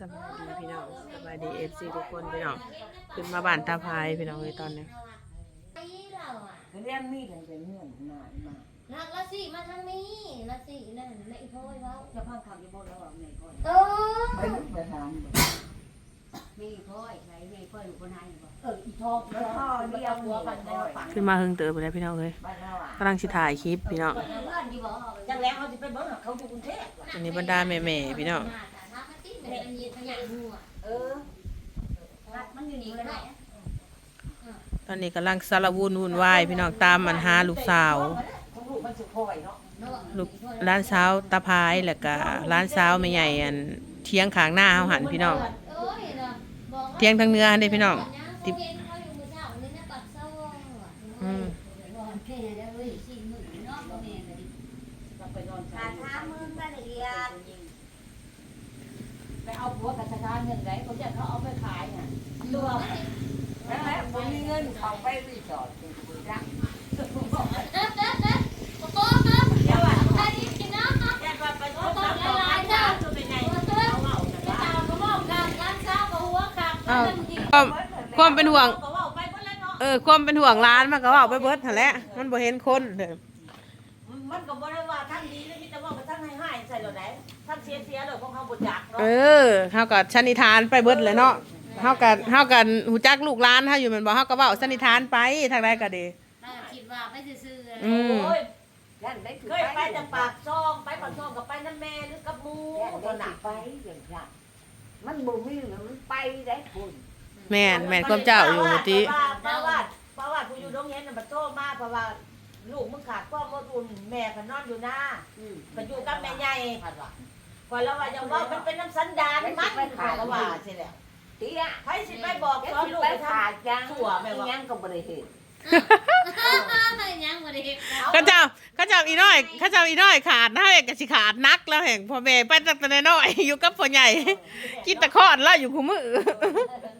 สบายดีพี่น้องสบายดีเอฟซีทุกคนพี่น้องขึ้นมาบ้านตาพายพี่น้องเลยตอนนี้ไอ้เราอะเรียนมีดเป็นเงื่อนหน่อยมานักละสิมาทางนี้ละสินั่นไม่พ่อยเว้าจะพังคำจะบอกแล้วว่าไม่ค่อยเอไปอลึกไปถามมีพ่อยใครมีพ่อยอยู่คนไหนบ่เอออีทองแล้วพ่อเรียกหัวกันได้ฝังขึ้นมาเฮิงเติบไปแล้วพี่น้องเลยบ้านเราอะกำลังสิถ่ายคลิปพี่น้องเพื่อนที่บอกจังแล้วเขาจะไปเบิ้งเขาอยู่กรุงเทพอันนี้บรรดาแม่ๆพี่น้อง ถ้ามันติดเป็นยีนขยายหัวเออรัดมันอยู่นี่ก็ได้ตอนนี้กำลังสารวุ่นวุ่นวายพี่น้องตามมันหาลูกสาว ลูกร้านสาวตาพายแล้วก็ร้านสาวไม่ใหญ่อันเทียงขางหน้าเฮาหันพี่น้องเทียงทางเนื้อหันเด้พี่น้อง เช้ากับหัวขาดอ้าวความความเป็นห่วงเขาเอาไปหมดแล้วเนาะเออ ความเป็นห่วงร้านมันก็เว่าไปเบิดหั่นแหละมันบ่เห็นคนเด้อมันก็บ่ได้ว่าท่านดีแล้วมีแต่ว่าท่านให้ให้ใส่เราได้ท่านเสียเสียเลยของเขาบ่จักเนาะเออเฮาก็สันนิษฐานไปเบิดเลยเนาะ เฮาก็เฮาก็ฮู้จักลูกหลานเฮาอยู่แม่นบ่เฮาก็เว้าสันนิษฐานไปทางใดก็ดีคิดว่าไม่ซื่ออืม โอ้ยยันได้ถือเคยไปแต่ปากซองไปปากซองกับไปนั่นแม่หรือกับหมูยันตได้อนหนัถืกอไปอย่างนั้นมันบ่มีมันไปได้คุณแม่นแม่นความเจ้าอยู่ติเพราะว่าเพราะว่าผู้อยู่โรงเรียนน่ะมันโทษมาเพราะว่าลูกมึงขาดความอดอุ่นแม่ก็นอนอยู่หน้าอืมก็อยู่กับแม่ใหญ่ผัดว่าพอแล้วว่าอย่างว่ามันเป็นน้ำสันดานมันขายว่าใช่แล้ว เตี้ยใครสิไปบอกสอนลูกไปไปทขาดยังชั่วแม่ว่ายังก็บ่ได้เห็นๆยังไม่ได้เห็นเขาเจ้าเขาเจ้าอีน้อยเขาเจ้าอีน้อยขาดนะเอกก็สิขาดนักแล้วแห่งพ่อแม่ไปตั้งแต่น้อยๆอยู่กับพ่อใหญ่กินแตะคอดแล้วอยู่คู่มือ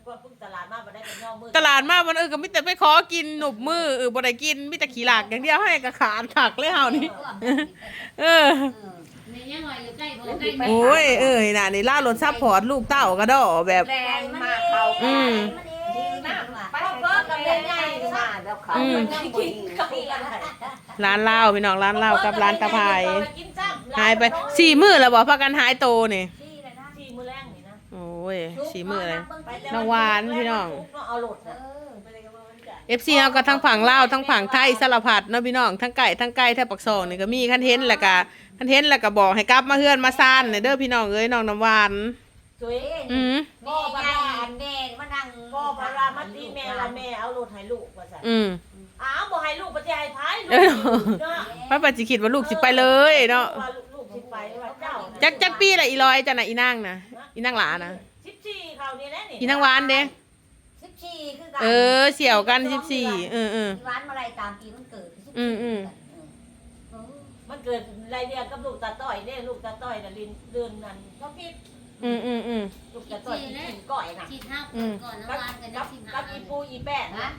ก็เพิ่งตลาดมาบ่ได้กันย่อมือตลาดมามันเออก็มีแต่ไปขอกินหนุบมือเออบ่ได้กินมีแต่ขี้หลากอย่างเดียวให้ก็ขาดหักเลยเฮานี่เออ นี่ยังไงอยู่ใกล้บ่ใกล้โอ้ยเอ้ยน่ะนี่ล่ารถซัพพอร์ตลูกเต้ากระดอแบบ แรงมากเขาอืม ดีมากว่ะไปเบิกกับแม่ใหญ่มาแล้วเขาอืม มันยังบ่ดีก็มีอะไรร้านเหล้าพี่น้องร้านเหล้ากับร้านตะไคร้กินจ้ำหายไปสี่มื้อแล้วบ่พากันหายโตนี่สี่เลยนะสี่มื้อแรงนี่นะโอ้ยสี่มื้อเลยไปแต่น้องหวานพี่น้อง เอาโหลดนะ FC เฮาก็ทั้งฝั่งลาวทั้งฝั่งไทยสารพัดเนาะพี่น้องทั้งไก่ทั้งไก่แทบปักซองนี่ก็มีคันเห็นแล้วก็คันเห็นแล้วก็บอกให้กลับมาเฮือนมาซ่านเด้อพี่น้องเอ้ยน้องน้ำหวานสวยอืมแม่ใหญ่อันแม่มานั่งพ่อพารามาตีแม่ละแม่เอาโหลดให้ลูกว่าซั่นอืมอ้าวบ่ให้ลูกบ่สิให้พายลูกเออเนาะพระปัจจิคิดว่าลูกสิไปเลยเนาะว่าลูกสิไปว่าเจ้าจักจักปีละอีลอยจ้ะน่ะอีนางน่ะอีนางหลานะ14เขานี่แหละนี่อีนางหวานเด้ สิบสี่คือกันเออเสี่ยวกัน14เออเออหวานมาอะไรตามปีมันเกิดอืมอืมมันเกิดรายเดือนกับลูกตาต้อยเด้ลูกตาต้อยน่ะลินเดือนนั้นก็ผิดอืมอืมอืม ลูกตาต้อยที่กินก้อยน่ะขีดห้าก่อนน้ำกับวานกันกับสิบกัห้าบอีปูอีแป้งนะนะ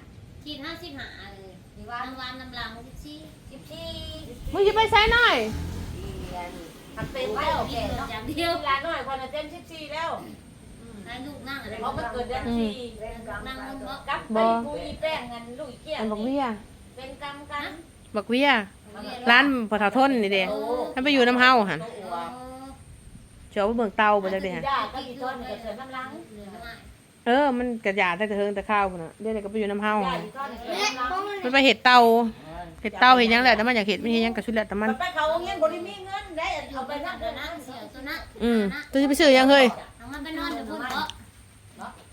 ขีดห้าสิบห้าเลยมีหวานน้ำวานน้ำลางสิบสี่สิบสี่มึงจะไปไสหน่อย เดือนหักเต็มไม่แล้วกินเลยอย่างเดีเดียยววลาน้อยคนน่ะเต็ม14แล้ว แล้วลูกนั่งอะไรเพราะมันเกิดเดือนสี่เรื่องกลางนั่งวันบนก็เบาะกับไปปูอีแป้งกันลูกอีเกี้ยอันบักเวียเป็นกรรมกันบักเวียร้านปะเทาทนนี่เด้ถ้าไปอยู่น้ำเฮาหั่นตัวอัวเจ้าไปเบิ่งเตาบ่จักเด้หั่นย่าก็อีทนก็เกิดน้ำลังเออ มันกระยาแต่เทิงแต่ข้าวพุ่นน่ะเดี๋ยวนี้ก็ไปอยู่น้ำเฮาย่าหั่นอีทนเกิดน้ำลังมันไปเห็ดเตาเห็ดเตาเห็ดหยังแหละแต่มันอยากเห็ดไม่เห็ดหยังกระชุดแหละแต่มันมันไปเขาโรงเรียนบ่ได้มีเงินได้เอาไปนั่งตัวเดินนั้นั่นงเสียวตัวนั้นอืมตัวจะไปซื้อยังเฮ้ยเอามัน ไปนอนเดี๋ยวพูดเบาะ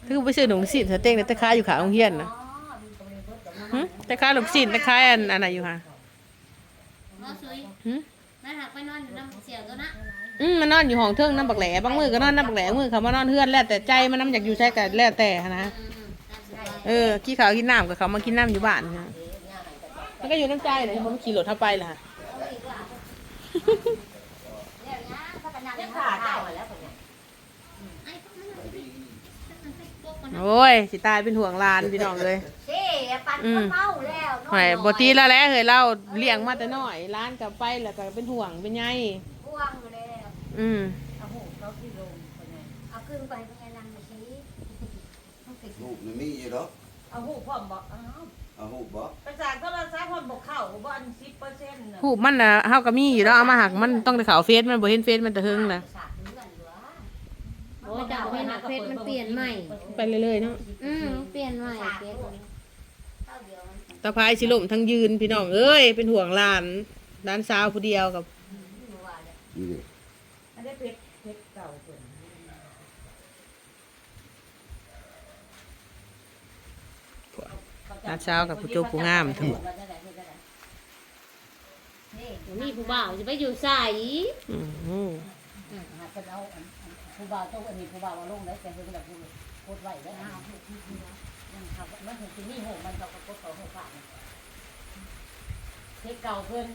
คือไปซื้อหนุ่มสิเธอเต้งแต่ค้าอยู่ขาโรงเรียนนะหึต่ค้าลูกศิษย์แต่ค้าอันอันไหนอยู่ค่ะเบาะสวยหึนั่นหักไปนอนอยู่น้ำเสียวตัวนั้นอืมมันนอนอยู่ห้องเทิงน้ำบักแหลบางมือก็นอนน้ำบักแหลบางมือเขามานอนเฮือนแล้วแต่ใจมันน้ำอยากอยู่ใช่กันแล้วแต่หั้นนะเออขี้ขาวกินน้ำกับเขามากินน้ำอยู่บ้านนะมันก็อยู่น้ำใจเลยผมขี่รถเข้าไปล่ะ ยังขาดเจ้ามาแล้วคนเนี้ย โอ้ยสิตายเป็นห่วงหลานพี่น้องเลยเซ่ปันก็เมาแล้วหอยบทีแล้วแหละเฮ้ยเราเลี้ยงมาแต่น้อยร้านกลับไปแล้วก็เป็นห่วงเป็นใยพ่วงแล้วอืมเอาหูเขาที่ลงคนเนี้ยเอาขึ้นไปเป็นไงลังมาชี้ต้องติดลูกนี่มีอยู่ดอกเอาหูพร้อมบอกอ้าวเอาหูบ่ประสานโทรศัพท์พร้อมบอกเข้าบ่อันสิบเปอร์เซ็นต์หูปมันน่ะเฮาก็มีอยู่แล้วเอามาหักมันต้องได้ข่าวเฟซมันบ่เห็นเฟซมันแต่เฮิงนะ สาดเลือดเหรอ มันจะเอาไปหนักเพชรมันเปลี่ยนใหม่ ไปเรื่อยๆเนาะอืมเปลี่ยนใหม่เพชรเท่าเดียวมันตะพายสิล่มทั้งยืนพี่น้องเอ้ยเป็นห่วงหลานหลานสาวผู้เดียวกับอยู่ว่าเนี่ยนี่ดิอันนี้เพชรเพชรเก่าเพิ่นหลานสาวกับผู้โจผู้งามทั้งหมดนี่มีผู้บ่าวจะไปอยู่ใส่อืมหาเพิ่นเอาอันอัน ผู้บ่าวต้องอันนี้ผู้บ่าวเอาลงได้แต่เพิ่นแบบพูดโคตรไหวได้อ้าวนั่นครับมันถึงสิมีโหมันเขาก็กดต่อหูฝากเพชรเก่าเพิ่น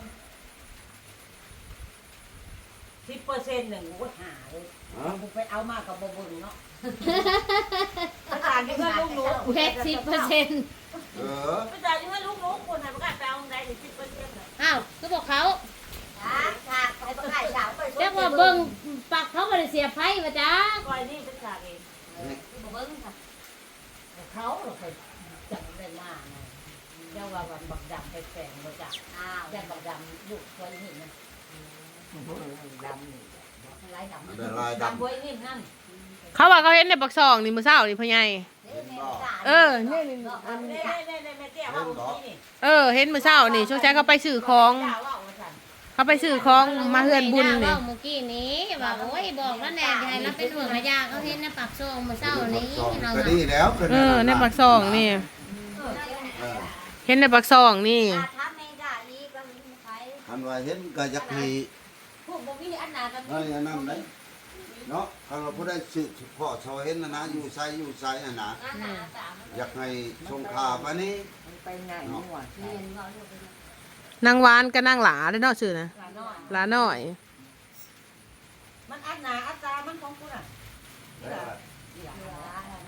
สิบเปอร์เซ็นต์หนึ่งโอ้ยหาเลยฮะผมไปเอามากับบบ่นเนาะประสานที่เพื่อนลูกหนูเพชรสิบเปอร์เซ็นต์เออประสานที่เพื่อนลูกหนูคนไหนประกาศไปเอาได้สิบเปอร์เซ็นต์อ้าวก็บอกเขา ไปประกาศสาวไปเรียกว่าเบิ้งปักเขาบริเสียไพ่มาจ้าก้อยนี่ประกาศเองบอกเบิ้งค่ะเขาเราไปจับได้มาไงเจ้าว่าวันบักดำไปแฝงมาจากอ้าวแจ้บักดำลูกไว้นี่นะดำนี่ไล่ดำมันได้ลายดำดำไว้นี่นั่นเขาว่าเขาเห็นในปักซองนี่มื้อเช้านี่พ่อใหญ่เออเน่เน่เน่แม่เตี้ยว่าอุ้ยนี่เออ เห็นมื้อเช้านี่ช่วงเช้าเขาไปซื้อของ เจ้าว่าว่าฉันเขาไปซื้อของมาเฮือนบุญนี่ ว่าเมื่อกี้นี้ว่าโอ้ยบอกแล้วแน่ยายรับเป็นห่วงระยาเขาเห็นในปากซองเมื่อเช้านี้เราก็ดีแล้วก็เออ ในปักซองนี่ เออเห็นในปักซองนี่ทำไม่ได้อีกแล้วมีใครคันว่าเห็นก็อยากให้พวกบ่มีอันนากันนั่นอย่างนั้นได้เนาะคันว่าผู้ใดสืบพ่อชาวเห็นนะนะอยู่ไสอยู่ไสน่ะนะอันนาสามอยากให้ชงข่าวมานี่มันไปไงมั่วเรียนว่าลูกนางหวานกับนางหลาได้เนาะชื่อนะหลานน้อยหลาน้อย มันอัดหนาอัดตามันของคุณอะ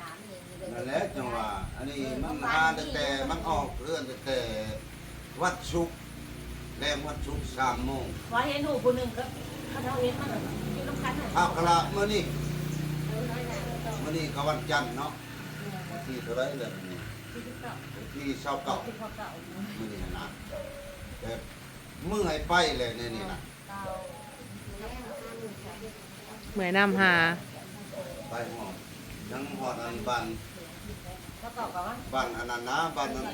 น้ำเย็นเลยนั่นแหละจังว่าอันนี้มันหาตั้งแต่มันออกเรื่องตั้งแต่วัดชุกร์แรมวัดชุกร์สามโมงพอเห็นหูคนหนึ่งก็เขาเท่าเห็นมันอยู่น้ำคันน่ะข้าวคละเมื่อนี้เมื่อนี้ก็วันจันทร์เนาะวันที่เท่าไรเดือนนี้วันที่เช้าเก่าที่เขาเก่าเมื่อนี้นะ แต่เมื่อยไปเลยเนี่ยนี่นะเหมือนนำหาไปหอดยังหอดอันบันเขาเก่ากับว่าบันอันนั้นนะบันนั้น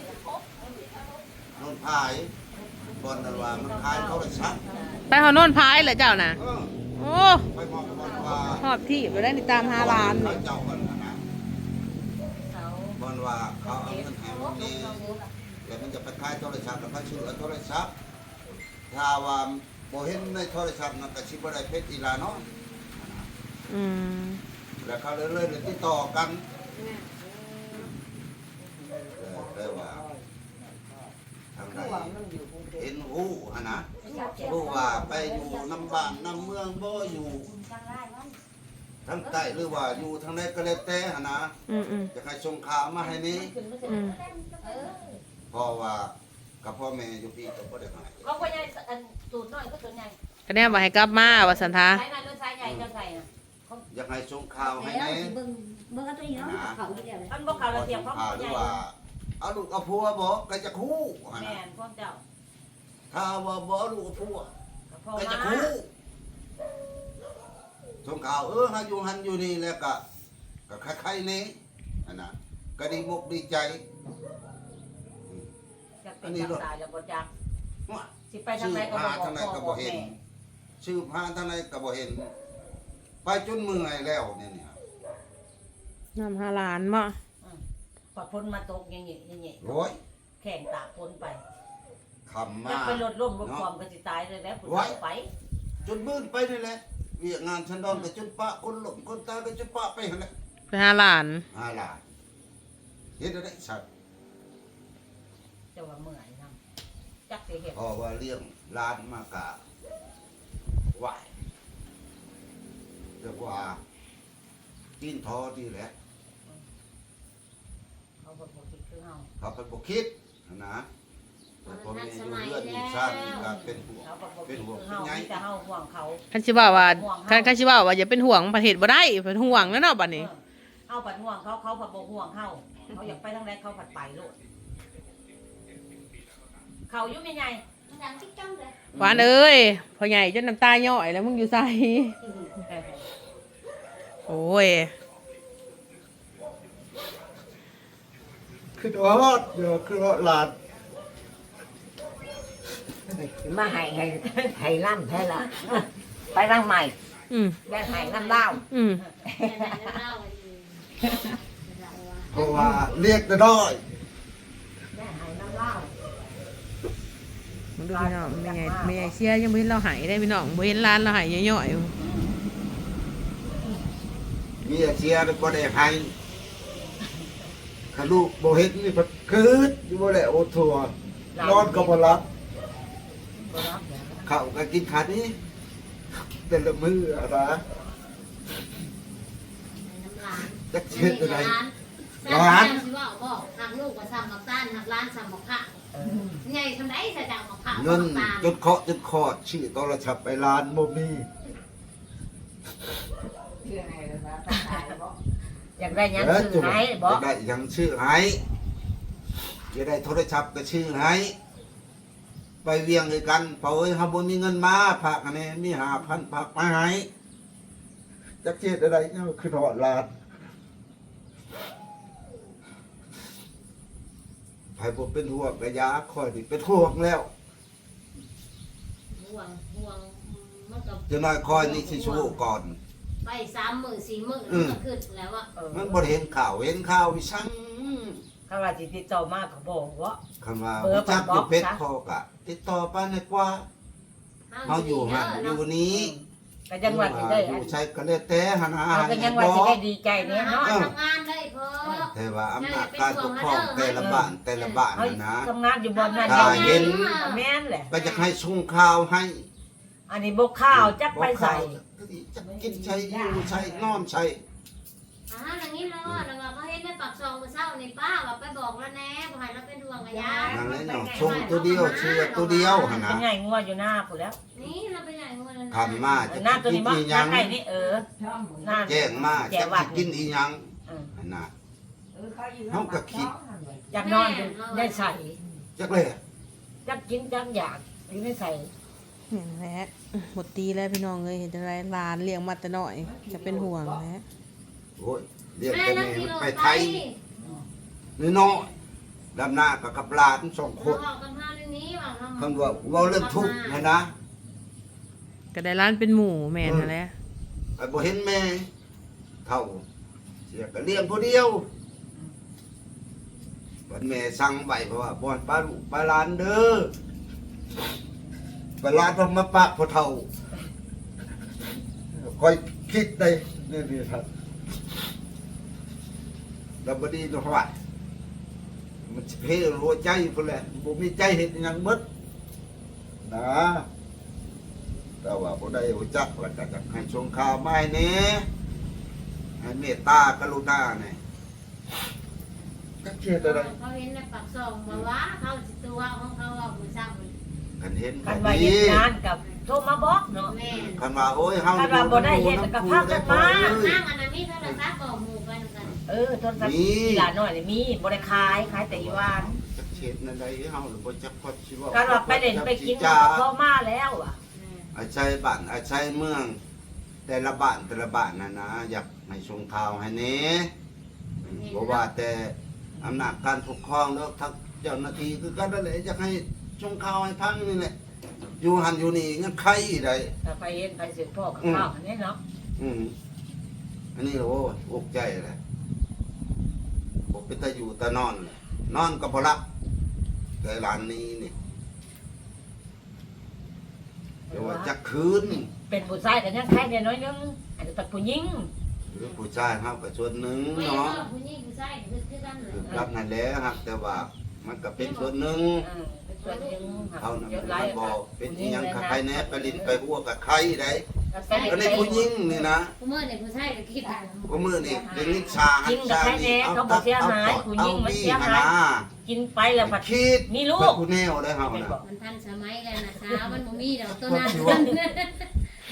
นนพายบอนนันว่ามันพายเขาเลยชักไปหอโน่นพายเหรอเจ้าน่ะเออโอ้ไปหอดบอนว่าหอบที่ไปได้ติดตามหาร้านเขานี่เจ้ากันนะนะเขาบอนว่าเขาเอาเงินให้มันนี่ แล้วมันจะไปขายโทรศัพท์แล้วเขาชื่อโทรศัพท์ถ้าว่าบ่เห็นในโทรศัพท์นั่นก็สิบ่ได้เพชรอีหลาเนาะอืมแล้วเขาเลยเลยติดต่อกันแต่ว่าทางใดคือว่ามันอยู่กรุงเทพเห็นหูฮะนะรู้ว่าไปอยู่น้ำบ้านน้ำเมืองบ่อยู่ทางใต้หรือว่าอยู่ทางใดก็แล้วแต่ฮะนะอืมอืมจะให้ส่งข่าวมาให้นี้ขึ้นไม่ เสร็จอืมเพราะว่ากับพ่อแม่อยู่พี่ก็บ่ได้ให้เขาก็ยังอันตูดน้อยก็ตัวใหญ่ก็แน่ว่าให้กลับมาว่าสันทาใช้นานหรือใช้ใหญ่ก็ใส่น่ะอยากให้ส่งข่าวให้แล้วนี้เบิ่งเบิ่งตัวนี้เนาะเขาเดียวเลยมันบอกเขาพระอเทียส่มงเขาข่าวหใหรืญ่อว่าเอาลูกเอาผัวบ่ก็จะคู่ฮะแม่นะนพวกเจ้าถ้าว่าบ่เอาลูกเอาผัวพ่อก็จะมาคู่ส่งข่าวเออหาอยู่หันอยู่นี่แล้วก็ก็ใครๆนี่อันน่ะก็ดีมุกดีใจ จะเป็นจับตายแล้วบ่จักว่าสิไปทางชื่อไหนก็พาบ่ทางไหนพ่อก็บ่บ่เห็นแม่ชื่อพาทางไหนก็บ่เห็น ไปจนเมื่อยแล้วเนี่ยเนี่ยนำหาร้านบ่ปะพ้นมาตกอย่างงี้อย่างงี้โอ้ยแข่งตากพ้นไปคำจะมาไปลดล่มลดความก็สิตายเลยแล้วผู้ชายไปจนมืดไปนี่แหละเวียกงานฉันดอนก็จนปะคนหลงคนตายก็จนปะไปหั่นแหละไปหาร้าน หาล่ะเฮ็ดได้สัตว์ จะว่าเมื่อยนำจักสิเฮ็ดเพราะว่าเลี้ยงร้านมากะไหวเรียกว่ากินทอดีแหละเขาบ่บ่คิดคือเฮาเขาไปบ่คิดนะแต่พอแม่อยู่เรือนอยู่ชาตินี่ก็เป็นห่วงเขาบอกว่าเป็นห่วงเฮาเป็นไงมีแต่เฮาห่วงเขาคันสิว่าว่าคันคันสิว่าว่าอย่าเป็นห่วงประเทศบ่ได้เป็นห่วงแล้วเนาะบัดนี้เฮาผัดห่วงเขาเขาผัดบ่ห่วงเฮาเขาอยากไปทางใดเขาผัดไปโลด เขาอยู่ไม่ใหญ่มันดังจิ๊กจ้องเลยหวานเอ้ยพ่อใหญ่จนน้ำตาย่อยแล้วมึงอยู่ไสโอ้ยคือรอดเดี๋ยวคือรอดหลานมาให้ให้ให้ล่ำแท้ละไปร่างใหม่อืมได้ให้น้ำเล่าอืมเล่าอยู่เพราะว่าเรียกแต่ด้อย ได้ให้น้ำเล่า มึง ดูพี่น้องไม่ใหญ่ไม่ใหญ่เชียยังบ่เห็นเราหายได้พี่น้องบ่เห็นร้านเราหายย่อยๆอยู่มีอาเชียร์ก็ได้ให้ขาลูกบ่เฮ็ดนี่พัดคืดอยู่บ่ได้โอทัวนอนก็บ่หลับบ่รับแล้วข้าวก็กินขาดนี้แต่ละมื้ออะไรน้ำลานจักเช็ดอะไรร้านสิว่าบอกทางลูกว่าซ้ำกับต้านทางร้านซ้ำกับข้าเอ อไงทำได้ใส่ดาวกับข้าวเงินตาลจนเคาะจนคอดชื่อโทรศัพท์ไปร้านบ่มีเชื่อให้แล้วนะต้องตายบ่อยากได้หยังซื้อให้บ่จะได้ยังชื่อให้จะได้โทรศัพท์ก็ชื่อให้ไปเวียงด้วยกันเพราะเอ้ยฮาบ่มีเงินมาฝากอันนี้มี5,000ฝากมาให้จักเฮ็ดอะไรเนี่ยคือทอดลาด ไผบ่เป็นห่วงกะยาคอยนี่เป็นห่วงแล้วห่วงห่วงมันกับจะน้อยคอยนี่สิสู้ก่อน ไปสามหมื่นสี่หมื่นอืมก็ขึ้นแล้วว่าเออมันบ่เห็นข่าวเห็นข่าววิชังถ้าว่าสิติดต่อมาก็บอกว่า คำว่าเบอร์จักบออยู่กเพชรซะคอกะติดต่อไปในกว่าเฮาอยู่หันอยู่นี้ ก็ยังว่าสิได้ออันยู่ใช้ก็เลยแต่หันอาเอาหารก็ยังว่าสิได้ดีใจเนี่ยเนาะทำงานได้พอแต่ว่าอำนาจการปกครองแต่ละบ้านแต่ละบ้านเขาน่ะนะ ทำงานอยู่บนนั้นถ้าเห็น แม่นแหละก็จะให้ส่งข่าวให้อันนี้บ่ข้าวจักไปใส่จะกินใช้อยู่ใช้นอนใช้อ่าอย่างนี้แล้วแล้วว่าเขาเห็น ในปากซองมือเศร้าในป้าว่าไปบอกแล้วแน่บอกให้เราเป็นห่วงกับยานั่นแหละเนาะส่งตัวเดียวเชื่อตัวเดียวหั่นเป็นนะไงงัวอยู่หน้าพุ่นแล้วนี่เราเป็นอย่างนี้คำมาจะหน้าตัวกินี้นบ่อีหหยัน้างไก่นี่เออหน้า แจ้งมาจะกินอีหยังเออหั่นน่ะเออเขาอยู่เขาก็คิดอยากนอนอยู่ได้ใส่จักเลยจักกินจักอยากอยู่ได้ใส่นี่แหละหมดตีแล้วพี่น้องเอ้ยเห็นอะไรหลานเลี้ยงมาแต่น้อยจะเป็นห่วงแหละโอ้ย เรียกแม่แต่นั่แม่งที่มันรถไปไฟไทยนี่น้อยดำหน้ากับกับหลานสองคนบอกกันมาเรื่องนี้ว่าเราคำว่าเว่าเรื่องทุกข์นะนะ ก็ได้ร้านเป็นหมู่แม่นนั่นแหละไอ้บ่เห็นแม่เท่าเสียก็เลี้ยงผู้เดียววันแม่สั่งไว้เพราะว่าบ่อนป้าลูกป้าหลานเด้อป้าหลานเพิ่นมาปะพ่อเฒ่าคอยคิดได้นี่นี่ครับ แล้วบ่ดีเนาะว่ามันสิเพลหัวใจพุ่นแหละบ่มีใจเฮ็ดหยังหมดนะแต่ว่าบ่ได้รู้จักว่าจะให้ชงข่าวมาให้แหน่ให้เมตตากรุณาแหน่ก็เชื่ออะไรเขาเห็นในปากซองบอกว่าเขาสิตัวของเขาว่ามือเศร้ากันเห็นคักันนว่าดีเฮ็ดงานกับโทรมาบอกเนาะ แม่กันว่าโอ้ยเฮาคันว่าบ่ได้เฮ็ดก็พากันมา นั่งอันนั้นมีโทรศัพท์บอกหมู่กันกัน เออโทรศัพท์อีหลานน้อยนี่มีบ่ได้ขายขายแต่อีหวานจักเช็ดนั่นใดเฮาหรือบ่จักพอสิว่าการว่าไปเล่นไปกินจ้าก็พอมาแล้วอะอาชัยบ้านอาชัยเมือง แต่ละบ้านแต่ละบ้านน่ะนะ อยากให้ชงข่าวให้แหน่เพราะว่าแต่อำนาจการปกครองแล้วทั้งเจ้าหน้าที่คือกันนั่นแหละอยากให้ชงข่าวให้พังนี่แหละอยู่หันอยู่นี่งั้นใครได้ ถ้าไปเห็นไปสิพ่อกับข้าวอันนี้เนาะ อืมอันนี้โอ้ยอกใจเลยผม เป็นตาอยู่ตานอนเลยนอนก็พอรับแต่ร้านนี้นี่เดี๋ยวว่าจะคืนเป็นผู้ชายก็ยังแค่เดียวน้อยนึงอาจจะตักผู้หญิงหรือผู้ชายครับก็ส่วนหนึ่งไม่เนาะก็ผู้หญิงผู้ชายคือคือกันเลยรับนั่นแหละครับ แต่ว่ามันก็เป็นส่วนหนึ่งเออเป็นส่วนหนึ่งเขานั่นเยมัอะนหลายบอกเป็นอิหยังกับใครแน่ไปลินไปหัวกับใครได้เก็ในผู้หญิงนี่นะกูเมื่อเนี่ยผู้ชายก็คิดก็มือนี่เดี๋ยวนี้ชากินกับใครแน่เขาบอกเสียหายผู้หญิงมันเสียหายกินไปแล้วผัดคิดมีลูกแบบผู้แนวได้เฮานะมันทันสมัยแล้วนะสาวมันบ่มีดอกตัวนั้น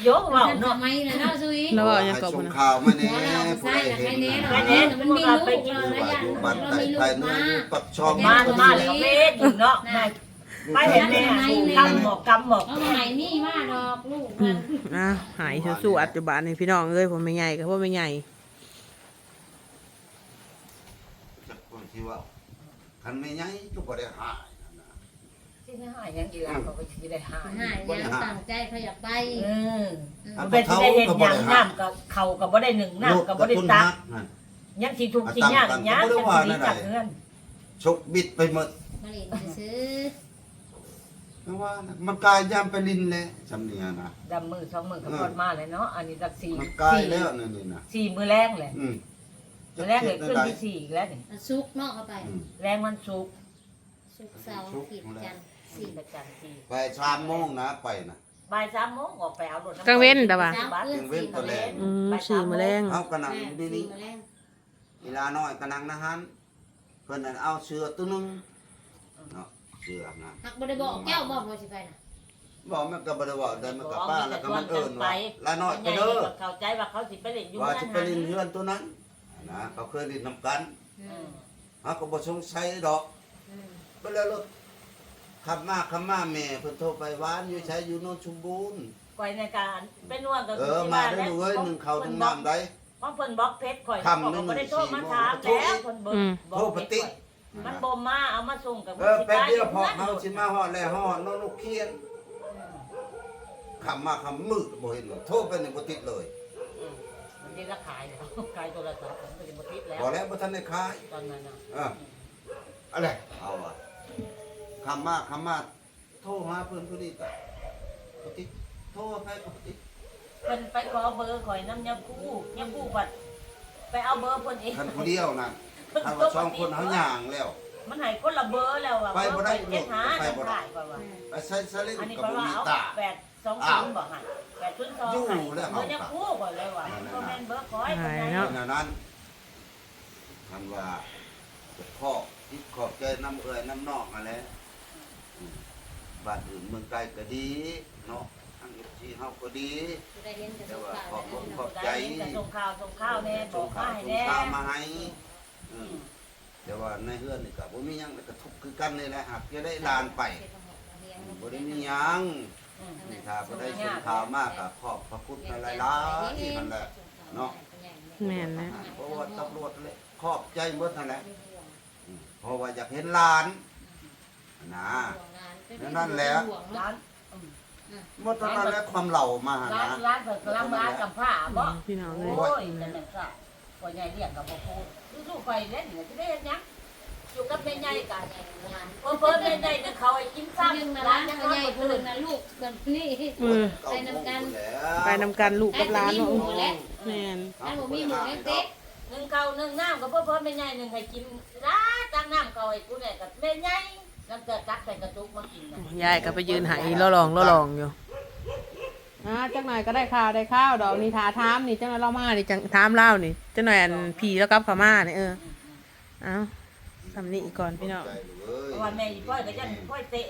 โยกเว่าทันสเนาะมัยแล้วเนาะซุยแล้วว่ายังให้กบส่งนะข่าวมาแน่หัวเราผู้ใส่ใดละเห็ใครนแน่เนาะมันมีลูกเราระยะอยู่บ้านเราใต้มีลูไทกยเนื้อมาอยู่ปักช่องมามาแล้วเม็ดอยู่เนาะมาไปเห็นแม่ กำบอกกำบอกเอามาให้มีมาดอกลูกอืมัมนอะหายสู้ๆอัจจุบันนี่พี่น้องเอ้ยผมไม่ใหญ่ก็ว่าไม่ใหญ่จักคนที่ว่าคันไม่ใหญ่ก็บ่ได้หายนั่นนะที่ไม่หายยังอีหลานเขาก็สิได้หายหายยังตั้งใจเขาอยากไปเอออันเป็นเขาที่ได้เห็นก็อบ่ย่างได้หาน้ำกับเขากับบ่ได้หนึ่งลูกน้ำกับกบ่ระได้ตุ้นตัฮักกนั่นยังสิทุกสิยากยากยังสิตักเงินชกบิดไปหมดมาเล่นซื้อ เพราะว่ามันกลายยามไปลินแล้วจำเนียนะ ดำมือสองมือกับพอดมาเลยเนาะอันนี้ตักสี่มันกลายแล้วนั่นนี่นะสี่มือแรงเลยอืมมือแรกเลยขึ้นที่สี่อีกแล้วนี่มันซุกเนาะเข้าไปอืมแรงมันสุกซุกเสาร์ขีดจันทร์สี่สี่ประจันสี่ไปชามโมงนะไปนะ บ่ายสามโมงออกไปเอารถกลางเว้นแต่ว่ายังเว้นตัวแรงอืมสี่มื้อแรงเอากระนังแม่อยู่นี่สี่นี่มาแล้วเวลาน้อยกระนังนะฮันเพิ่นนั่นเอาเสือตัวหนึงเนาะเสือนะหักบ่ได้บอกแก้วบอกว่าสิไปน่ะบอกมันก็บ่ได้ว่าเดินมันกับป้าแล้วก็มันเอิ้นว่าลาน้อยไปเด้อ เข้าใจว่าเขาสิไปเล่นอยู่ว่านั่สินไปเล่นเฮือนตัวนั้นนะเขาเคยเล่นนํกันอืมเฮาก็บ่สงสัยดอกอืมไปแล้วรถขับมาขับมาแม่เพิ่นโทรไปหวานอยู่ใช้อยู่โนนชุมบูรณ์ก่อยในการเป็นน่วงกับเออมาได้ดูเอ้ยหนึ่งเขาถึงน้ำได้ เพราะเพิ่นบล็อกเพชรข่อยทำหนึ่งบ่ได้โทรมาถามสี่โมงแล้วเพิ่นบ่อืมบล็อกเพชรข่อย มันบ่มาเอามาส่งกับเออแป๊บเดียวพอเฮาสิมาฮอดแล้วฮอดโนนลูกเคียนขับมาขับมืดบ่เห็นเลยโทรไปนี่บ่ติดเลยมันได้ราขายแล้วขายโทรศัพท์ผมก็สิบ่ติดแล้วบ่แล้วบ่ทันได้ขายตอนนั้นน่ะเอออะไรเอาว่ะขับมาขับมาโทรหาเพิ่นผู้นี้ก็บ่ติดโทรไปก็บ่ติดเพิ่นไปขอเบอร์ข่อยน้ำยาคู่ยาคู่บัดไปเอาเบอร์เพิ่นเองคันผู้เดียวนั่น ถ้าว่าสองคนเฮาย่างแล้ว มันให้คนละเบอร์แล้วอะไปบ่ได้เบอร์ข่อยเจ็ดหาไปจังบ่ได้ ขายก่อนว่าไปใช้สลิงอันนี้ก็เพราะบ่ว่ามีเอาตา แปดสองศูนย์บอกให้แปดศูนย์สองอยู่ให้แล้วเบอร์ยาคู่ก่อนเลยว่ะก็แม่นเบอร์คอยหายคนไหนเนาะขณะนั้นท่านว่าขอบทิศขอบใจน้ำเอ่ยน้ำนอกอะไรบ้านอื่นเมืองไกลก็ดีเนาะทางที่เฮาก็ดีจะได้เห็นจะแต่สุขว่าภาพขอบได้คุณเนาะขอบใจจะส่งข่าวส่งข้าวแน่บส่องกข่ามาวให้ส่งแน่ข่าวมาให้อืม แต่ว่าในเฮือนนี่ก็บ่มีหยังแต่ก็ทุกข์คือกันนี่แหละหากจะได้ลานไปบ่ได้มีหยังนี่ถ้าบ่ได้ส่งข่าวมากก็ขอบพระคุณหลายๆนั่นแหละเนาะแม่นนะเพราะว่าตำรวจเลยขอบใจหมดนั่นแหละเพราะว่าอยากเห็นหลานนะนั่นแหละร้านหมดตอนนั้นแหละความเหล่ามาหาร้านร้านเปิดกำลังร้านกับผ้าบ่พี่น้องโอเอ้ย้ยนั่นแหละค่ะพ่อใหญ่เรียกกับพ่อพูด สู้ๆไปเล่นเนี่ยจะได้เห็นยัง อยู่กับแม่ใหญ่กันเพิ่นเพิ่นแม่ใหญ่เนี่ยเขาให้กินซ้ำยังนะร้าร้านนยังเขาน้อใหยญ่กว่าเพิ่อื่นนนะลูกแบบนี้เออไปนำกันไปนำกันลูกกับหลานเนาะแล้วแม่นอันบ่มีหมูเล็กหนึ่งเขาหนึ่งน้ำกับเพิ่นเพิ่นแม่ใหญ่หนึ่งให้กินร้านตั้งน้ำเขาให้กูเนี่ยกับแม่ใหญ่แล้วก็ตักใส่กระตุกมากินน่ะยายก็ไปยืนหายล่อลองล่อลองอยู่ อ่าจังหน่อยก็ได้ข้าวได้ข้าวดอกนี่ถาถามนี่จังหน่อยเรามานี่จังถามเล่านี่จังหน่อยอันผีแล้วกับขามานี่เออเอาทำนี่ก่อนพี่น้องใจเลยเพราะว่าแม่อีป้อยก็ยันป้อยเตะ